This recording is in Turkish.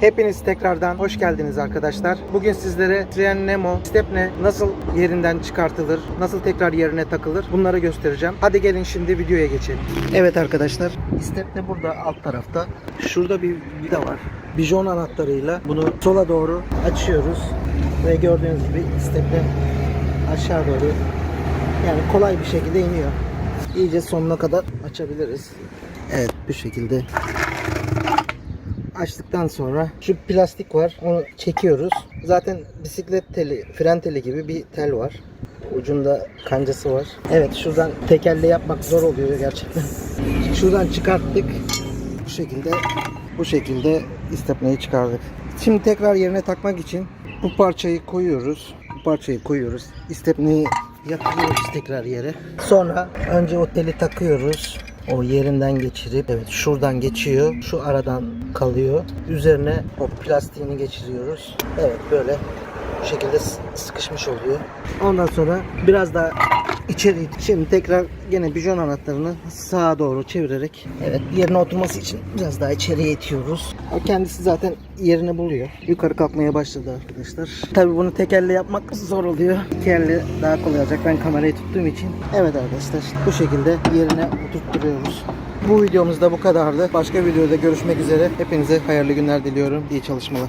Hepiniz tekrardan hoş geldiniz arkadaşlar. Bugün sizlere Tren Nemo Stepne nasıl yerinden çıkartılır, nasıl tekrar yerine takılır bunları göstereceğim. Hadi gelin şimdi videoya geçelim. Evet arkadaşlar, Stepne burada alt tarafta. Şurada bir vida var. Bijon anahtarıyla bunu sola doğru açıyoruz ve gördüğünüz gibi Stepne aşağı doğru yani kolay bir şekilde iniyor. İyice sonuna kadar açabiliriz. Evet bu şekilde açtıktan sonra şu plastik var onu çekiyoruz. Zaten bisiklet teli, fren teli gibi bir tel var. Ucunda kancası var. Evet şuradan tekerle yapmak zor oluyor gerçekten. Şuradan çıkarttık. Bu şekilde bu şekilde istepneyi çıkardık. Şimdi tekrar yerine takmak için bu parçayı koyuyoruz. Bu parçayı koyuyoruz. İstepneyi yatırıyoruz tekrar yere. Sonra önce o teli takıyoruz. O yerinden geçirip evet şuradan geçiyor. Şu aradan kalıyor. Üzerine o plastiğini geçiriyoruz. Evet böyle bu şekilde sıkışmış oluyor. Ondan sonra biraz daha içeri şimdi tekrar gene bijon anahtarını sağa doğru çevirerek evet yerine oturması için biraz daha içeriye itiyoruz. O kendisi zaten yerini buluyor. Yukarı kalkmaya başladı arkadaşlar. Tabi bunu tekerle yapmak zor oluyor. Tekerle daha kolay olacak. Ben kamerayı tuttuğum için. Evet arkadaşlar bu şekilde yerine oturtturuyoruz. Bu videomuz da bu kadardı. Başka videoda görüşmek üzere. Hepinize hayırlı günler diliyorum. İyi çalışmalar.